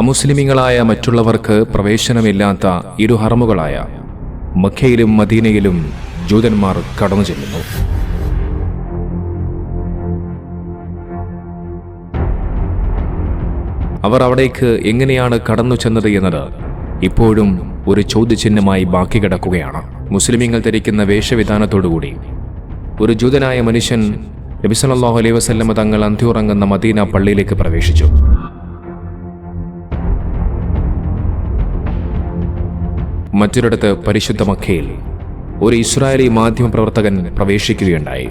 അമുസ്ലിമിങ്ങളായ മറ്റുള്ളവർക്ക് പ്രവേശനമില്ലാത്ത ഇരു ഹറമുകളായ മക്കയിലും മദീനയിലും ജൂതന്മാർ കടന്നു ചെല്ലുന്നു. അവർ അവിടേക്ക് എങ്ങനെയാണ് കടന്നു ചെന്നത് എന്നത് ഇപ്പോഴും ഒരു ചോദ്യചിഹ്നമായി ബാക്കി കിടക്കുകയാണ്. മുസ്ലിമീങ്ങൾ ധരിക്കുന്ന വേഷവിധാനത്തോടുകൂടി ഒരു ജൂതനായ മനുഷ്യൻ നബിസല്ലാഹു അലൈഹി വസല്ലമ തങ്ങൾ അന്ത്യുറങ്ങുന്ന മദീന പള്ളിയിലേക്ക് പ്രവേശിച്ചു. മറ്റൊരിടത്ത് പരിശുദ്ധ മക്കയിൽ ഒരു ഇസ്രായേലി മാധ്യമപ്രവർത്തകൻ പ്രവേശിക്കുകയുണ്ടായി.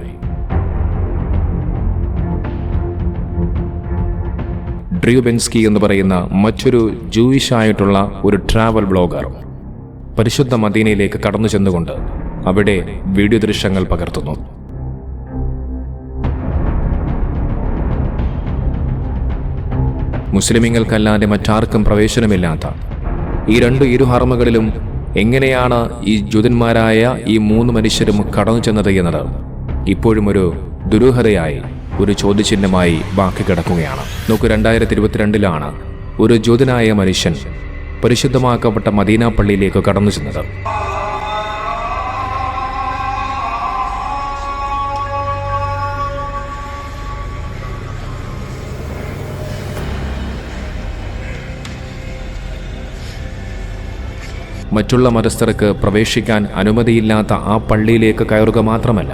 ഡ്രിയുബെൻസ്കി എന്ന് പറയുന്ന മറ്റൊരു ജൂയിഷ് ആയിട്ടുള്ള ഒരു ട്രാവൽ ബ്ലോഗർ പരിശുദ്ധ മദീനയിലേക്ക് കടന്നു ചെന്നുകൊണ്ട് അവിടെ വീഡിയോ ദൃശ്യങ്ങൾ പകർത്തുന്നു. മുസ്ലിമീങ്ങൾക്കല്ലാതെ മറ്റാർക്കും പ്രവേശനമില്ലാത്ത ഈ രണ്ട് ഇരുഹറമുകളിലും എങ്ങനെയാണ് ഈ ജൂതന്മാരായ ഈ മൂന്ന് മനുഷ്യരും കടന്നു ചെന്നത് എന്നത്? ഇപ്പോഴും ഒരു ദുരൂഹതയായി ഒരു ചോദ്യചിഹ്നമായി ബാക്കി കിടക്കുകയാണ്. നോക്ക് രണ്ടായിരത്തി ഇരുപത്തിരണ്ടിലാണ് ഒരു ജൂതനായ മനുഷ്യൻ പരിശുദ്ധമാക്കപ്പെട്ട മദീന പള്ളിയിലേക്ക് കടന്നു ചെന്നത്. മറ്റുള്ള മതസ്ഥർക്ക് പ്രവേശിക്കാൻ അനുമതിയില്ലാത്ത ആ പള്ളിയിലേക്ക് കയറുക മാത്രമല്ല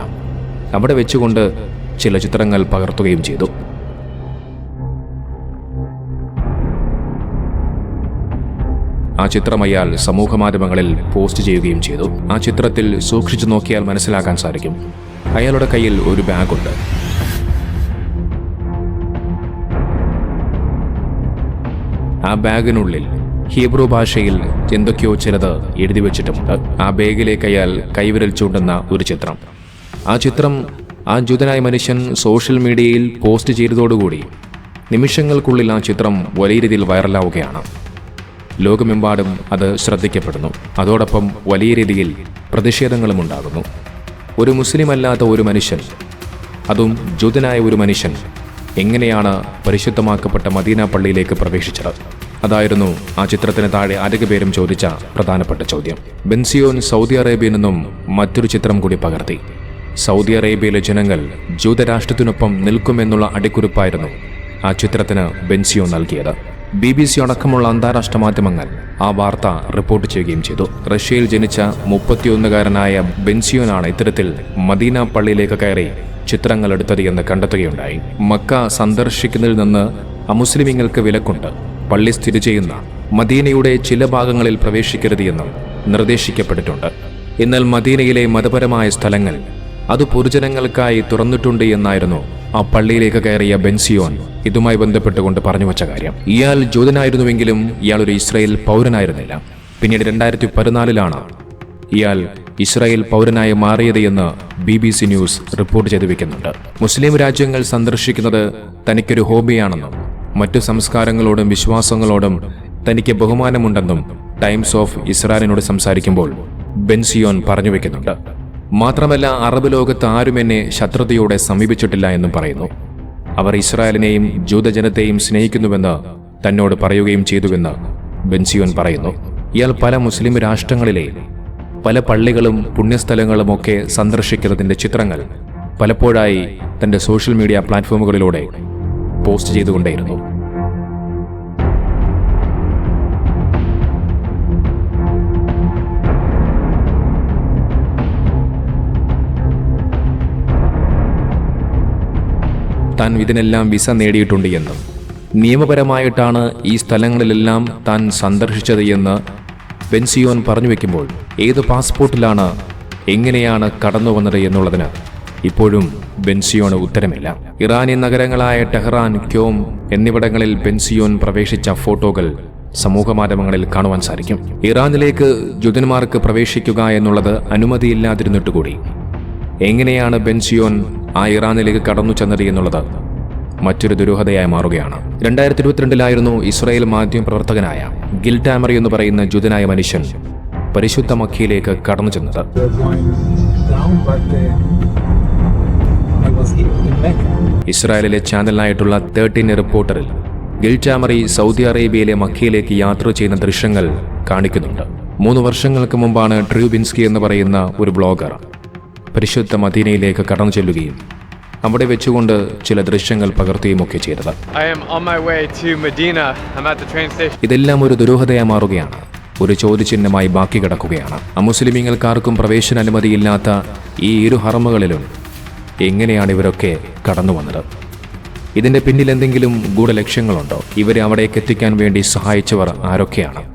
അവിടെ വെച്ചുകൊണ്ട് ചില ചിത്രങ്ങൾ പകർത്തുകയും ചെയ്തു. ആ ചിത്രം അയാൾ സമൂഹമാധ്യമങ്ങളിൽ പോസ്റ്റ് ചെയ്യുകയും ചെയ്തു. ആ ചിത്രത്തിൽ സൂക്ഷിച്ചു നോക്കിയാൽ മനസ്സിലാക്കാൻ സാധിക്കും. അയാളുടെ കയ്യിൽ ഒരു ബാഗുണ്ട്. ആ ബാഗിനുള്ളിൽ ഹീബ്രു ഭാഷയിൽ എന്തൊക്കെയോ ചിലത് എഴുതി വെച്ചിട്ടുമുണ്ട്. ആ ബേഗിലെ അയാൾ കൈവിരൽ ചൂണ്ടുന്ന ഒരു ചിത്രം. ആ ചിത്രം ആ ജൂതനായ മനുഷ്യൻ സോഷ്യൽ മീഡിയയിൽ പോസ്റ്റ് ചെയ്തതോടുകൂടി നിമിഷങ്ങൾക്കുള്ളിൽ ആ ചിത്രം വലിയ രീതിയിൽ വൈറലാവുകയാണ്. ലോകമെമ്പാടും അത് ശ്രദ്ധിക്കപ്പെടുന്നു. അതോടൊപ്പം വലിയ രീതിയിൽ പ്രതിഷേധങ്ങളും ഉണ്ടാകുന്നു. ഒരു മുസ്ലിം അല്ലാത്ത ഒരു മനുഷ്യൻ അതും ജൂതനായ ഒരു മനുഷ്യൻ എങ്ങനെയാണ് പരിശുദ്ധമാക്കപ്പെട്ട മദീന പള്ളിയിലേക്ക് പ്രവേശിച്ചത്? അതായിരുന്നു ആ ചിത്രത്തിന് താഴെ അധിക പേരും ചോദിച്ച പ്രധാനപ്പെട്ട ചോദ്യം. ബെൻസിയോൻ സൗദി അറേബ്യയിൽ നിന്നും മറ്റൊരു ചിത്രം കൂടി പകർത്തി. സൗദി അറേബ്യയിലെ ജനങ്ങൾ ജൂതരാഷ്ട്രത്തിനൊപ്പം നിൽക്കുമെന്നുള്ള അടിക്കുറിപ്പായിരുന്നു ആ ചിത്രത്തിന് ബെൻസിയോ നൽകിയത്. ബി ബി സി അടക്കമുള്ള അന്താരാഷ്ട്ര മാധ്യമങ്ങൾ ആ വാർത്ത റിപ്പോർട്ട് ചെയ്യുകയും ചെയ്തു. റഷ്യയിൽ ജനിച്ച മുപ്പത്തിയൊന്നുകാരനായ ബെൻസിയോനാണ് ഇത്തരത്തിൽ മദീന പള്ളിയിലേക്ക് കയറി ചിത്രങ്ങൾ എടുത്തത് എന്ന് കണ്ടെത്തുകയുണ്ടായി. മക്ക സന്ദർശിക്കുന്നതിൽ നിന്ന് അമുസ്ലിമിങ്ങൾക്ക് വിലക്കുണ്ട്. പള്ളി സ്ഥിതി ചെയ്യുന്ന മദീനയുടെ ചില ഭാഗങ്ങളിൽ പ്രവേശിക്കരുത് എന്നും നിർദ്ദേശിക്കപ്പെട്ടിട്ടുണ്ട്. എന്നാൽ മദീനയിലെ മതപരമായ സ്ഥലങ്ങൾ അത് പൊതുജനങ്ങൾക്കായി തുറന്നിട്ടുണ്ട് എന്നായിരുന്നു ആ പള്ളിയിലേക്ക് കയറിയ ബെൻസിയോൻ ഇതുമായി ബന്ധപ്പെട്ടുകൊണ്ട് പറഞ്ഞു വച്ച കാര്യം. ഇയാൾ ജൂതനായിരുന്നുവെങ്കിലും ഇയാൾ ഒരു ഇസ്രായേൽ പൗരനായിരുന്നില്ല. പിന്നീട് രണ്ടായിരത്തി പതിനാലിലാണ് ഇയാൾ ഇസ്രായേൽ പൗരനായി മാറിയത് എന്ന് B B C news report ചെയ്തു വയ്ക്കുന്നുണ്ട് മുസ്ലിം രാജ്യങ്ങൾ സന്ദർശിക്കുന്നത് തനിക്കൊരു ഹോബിയാണെന്നും മറ്റു സംസ്കാരങ്ങളോടും വിശ്വാസങ്ങളോടും തനിക്ക് ബഹുമാനമുണ്ടെന്നും ടൈംസ് ഓഫ് ഇസ്രായേലിനോട് സംസാരിക്കുമ്പോൾ ബെൻസിയോൻ പറഞ്ഞു വെക്കുന്നുണ്ട്. മാത്രമല്ല അറബ് ലോകത്ത് ആരും എന്നെ ശത്രുതയോടെ സമീപിച്ചിട്ടില്ല എന്നും പറയുന്നു. അവർ ഇസ്രായേലിനെയും ജൂതജനത്തെയും സ്നേഹിക്കുന്നുവെന്ന് തന്നോട് പറയുകയും ചെയ്തുവെന്ന് ബെൻസിയോൻ പറയുന്നു. ഇയാൾ പല മുസ്ലിം രാഷ്ട്രങ്ങളിലെ പല പള്ളികളും പുണ്യസ്ഥലങ്ങളും ഒക്കെ സന്ദർശിക്കുന്നതിന്റെ ചിത്രങ്ങൾ പലപ്പോഴായി തന്റെ സോഷ്യൽ മീഡിയ പ്ലാറ്റ്ഫോമുകളിലൂടെ പോസ്റ്റ് ചെയ്തുകൊണ്ടേയിരുന്നു. താൻ ഇതിനെല്ലാം വിസ നേടിയിട്ടുണ്ട് എന്നും നിയമപരമായിട്ടാണ് ഈ സ്ഥലങ്ങളിലെല്ലാം താൻ സന്ദർശിച്ചത് എന്ന് ബെൻസിയോൻ പറഞ്ഞു വെക്കുമ്പോൾ ഏത് പാസ്പോർട്ടിലാണ് എങ്ങനെയാണ് കടന്നു വന്നത് എന്നുള്ളതിന് ഇപ്പോഴും ബെൻസിയോന് ഉത്തരമില്ല. ഇറാനിയൻ നഗരങ്ങളായ ടെഹ്റാൻ ക്യോം എന്നിവിടങ്ങളിൽ ബെൻസിയോൻ പ്രവേശിച്ച ഫോട്ടോകൾ സമൂഹമാധ്യമങ്ങളിൽ കാണുവാൻ സാധിക്കും. ഇറാനിലേക്ക് ജുതന്മാർക്ക് പ്രവേശിക്കുക എന്നുള്ളത് അനുമതിയില്ലാതിരുന്നിട്ടുകൂടി. എങ്ങനെയാണ് ബെൻസിയോൻ ആ ഇറാനിലേക്ക് കടന്നു ചെന്നത് എന്നുള്ളത് മറ്റൊരു ദുരൂഹതയായി മാറുകയാണ്. രണ്ടായിരത്തി ഇരുപത്തിരണ്ടിലായിരുന്നു ഇസ്രായേൽ മാധ്യമ പ്രവർത്തകനായ ഗിൽ ടാമറി എന്ന് പറയുന്ന ജുതനായ മനുഷ്യൻ പരിശുദ്ധ മക്കിയിലേക്ക് കടന്നു ചെന്നത്. ഇസ്രായേലിലെ ചാനലിനായിട്ടുള്ള തേർട്ടീൻ റിപ്പോർട്ടറിൽ ഗിൽചാമറി സൗദി അറേബ്യയിലെ മക്കയിലേക്ക് യാത്ര ചെയ്യുന്ന ദൃശ്യങ്ങൾ കാണിക്കുന്നുണ്ട്. മൂന്ന് വർഷങ്ങൾക്ക് മുമ്പാണ് ട്രൂബിൻസ്കി എന്ന് പറയുന്ന ഒരു ബ്ലോഗർ പരിശുദ്ധ മദീനയിലേക്ക് കടന്നു ചെല്ലുകയും അവിടെ വെച്ചുകൊണ്ട് ചില ദൃശ്യങ്ങൾ പകർത്തുകയുമൊക്കെ ചെയ്തത്. ഇതെല്ലാം ഒരു ദുരൂഹതയായി മാറുകയാണ്. ഒരു ചോദ്യചിഹ്നമായി ബാക്കി കിടക്കുകയാണ്. അമുസ്ലിമീങ്ങൾക്കാർക്കും പ്രവേശന അനുമതിയില്ലാത്ത ഈ ഇരു ഹറമുകളിലും എങ്ങനെയാണ് ഇവരൊക്കെ കടന്നു വന്നത്? ഇതിന്റെ പിന്നിൽ എന്തെങ്കിലും ഗൂഢലക്ഷ്യങ്ങളുണ്ടോ? ഇവരെ അവിടേക്ക് എത്തിക്കാൻ വേണ്ടി സഹായിച്ചവർ ആരൊക്കെയാണ്?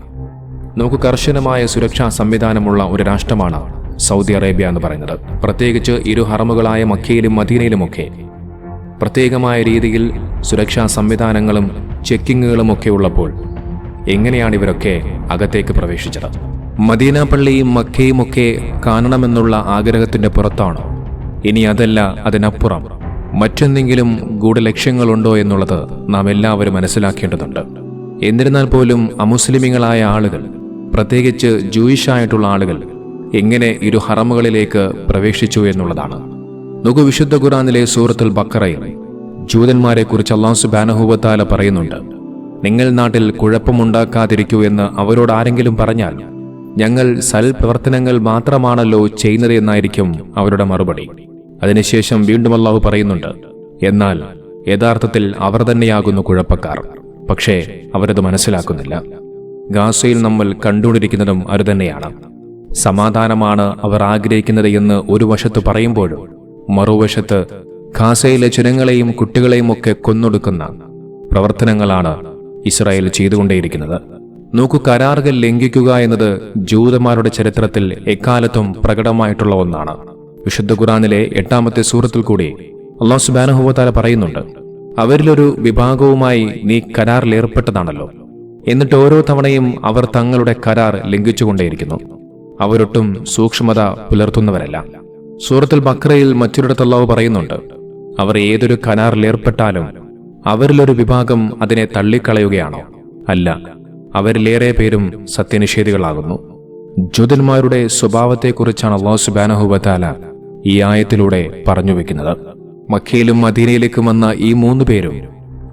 നമുക്ക് കർശനമായ സുരക്ഷാ സംവിധാനമുള്ള ഒരു രാഷ്ട്രമാണ് സൗദി അറേബ്യ എന്ന് പറയുന്നത്. പ്രത്യേകിച്ച് ഇരു ഹറമുകളായ മക്കയിലും മദീനയിലുമൊക്കെ. പ്രത്യേകമായ രീതിയിൽ സുരക്ഷാ സംവിധാനങ്ങളും ചെക്കിങ്ങുകളും ഒക്കെ ഉള്ളപ്പോൾ എങ്ങനെയാണ് ഇവരൊക്കെ അകത്തേക്ക് പ്രവേശിച്ചത്? മദീന പള്ളിയും മക്കയും ഒക്കെ കാണണമെന്നുള്ള ആഗ്രഹത്തിന്റെ പുറത്താണോ? ഇനി അതല്ല അതിനപ്പുറം. മറ്റെന്തെങ്കിലും ഗൂഢലക്ഷ്യങ്ങളുണ്ടോ എന്നുള്ളത് നാം എല്ലാവരും മനസ്സിലാക്കേണ്ടതുണ്ട്. എന്നിരുന്നാൽ പോലും അമുസ്ലിമികളായ ആളുകൾ പ്രത്യേകിച്ച് ജൂയിഷായിട്ടുള്ള ആളുകൾ എങ്ങനെ ഇരു ഹറമുകളിലേക്ക് പ്രവേശിച്ചു എന്നുള്ളതാണ്. നോക്കൂ വിശുദ്ധ ഖുറാനിലെ സൂറത്തുൽ ബക്കറയിൽ ജൂതന്മാരെ കുറിച്ച് അള്ളാഹു സുബാനഹൂബത്താല പറയുന്നുണ്ട്. നിങ്ങൾ നാട്ടിൽ കുഴപ്പമുണ്ടാക്കാതിരിക്കൂ എന്ന് അവരോട് ആരെങ്കിലും പറഞ്ഞാൽ ഞങ്ങൾ സൽപ്രവർത്തനങ്ങൾ മാത്രമാണല്ലോ ചെയ്യുന്നത് എന്നായിരിക്കും അവരുടെ മറുപടി. അതിനുശേഷം വീണ്ടും അള്ളാഹു പറയുന്നുണ്ട് എന്നാൽ യഥാർത്ഥത്തിൽ അവർ തന്നെയാകുന്നു കുഴപ്പക്കാർ. പക്ഷേ അവരത് മനസ്സിലാക്കുന്നില്ല. ഗാസയിൽ നമ്മൾ കണ്ടുകൊണ്ടിരിക്കുന്നതും അതുതന്നെയാണ് സമാധാനമാണ് അവർ ആഗ്രഹിക്കുന്നത് എന്ന് ഒരു വശത്ത് പറയുമ്പോഴും മറുവശത്ത് ഖാസയിലെ ജനങ്ങളെയും കുട്ടികളെയും ഒക്കെ കൊന്നൊടുക്കുന്ന പ്രവർത്തനങ്ങളാണ് ഇസ്രായേൽ ചെയ്തുകൊണ്ടേയിരിക്കുന്നത്. നോക്കു കരാറുകൾ ലംഘിക്കുക എന്നത് ജൂതന്മാരുടെ ചരിത്രത്തിൽ എക്കാലത്തും പ്രകടമായിട്ടുള്ള ഒന്നാണ്. വിശുദ്ധ ഖുറാനിലെ എട്ടാമത്തെ സൂറത്തിൽ കൂടി അള്ളാഹു സുബാനഹുവത്താല പറയുന്നുണ്ട് അവരിലൊരു വിഭാഗവുമായി നീ കരാറിലേർപ്പെട്ടതാണല്ലോ എന്നിട്ട് ഓരോ തവണയും അവർ തങ്ങളുടെ കരാർ ലംഘിച്ചുകൊണ്ടേയിരിക്കുന്നു. അവരൊട്ടും സൂക്ഷ്മത പുലർത്തുന്നവരല്ല. സൂറത്തുൽ ബക്രയിൽ മറ്റൊരിടത്തുള്ളവ് പറയുന്നുണ്ട് അവർ ഏതൊരു കരാറിലേർപ്പെട്ടാലും അവരിലൊരു വിഭാഗം അതിനെ തള്ളിക്കളയുകയാണോ? അല്ല അവരിലേറെ പേരും സത്യനിഷേധികളാകുന്നു. ജ്യോതിന്മാരുടെ സ്വഭാവത്തെക്കുറിച്ചാണ് അള്ളാഹു സുബാനഹുബത്താല ഈ ആയത്തിലൂടെ പറഞ്ഞു വെക്കുന്നത്. മക്കയിലും മദീനയിലേക്കും വന്ന ഈ മൂന്ന് പേരും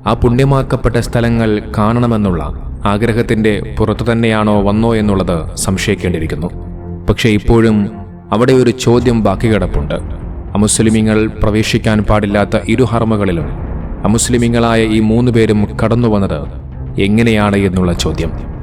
ആ പുണ്യമാക്കപ്പെട്ട സ്ഥലങ്ങൾ കാണണമെന്നുള്ള ആഗ്രഹത്തിന്റെ പുറത്തു തന്നെയാണോ വന്നോ എന്നുള്ളത് സംശയിക്കേണ്ടിയിരിക്കുന്നു. പക്ഷേ ഇപ്പോഴും അവിടെ ഒരു ചോദ്യം ബാക്കി കിടപ്പുണ്ട്. അമുസ്ലിമിങ്ങൾ പ്രവേശിക്കാൻ പാടില്ലാത്ത ഇരു ഹർമ്മകളിലും അമുസ്ലിമിങ്ങളായ ഈ മൂന്ന് പേരും കടന്നു വന്നത് എങ്ങനെയാണ് എന്നുള്ള ചോദ്യം.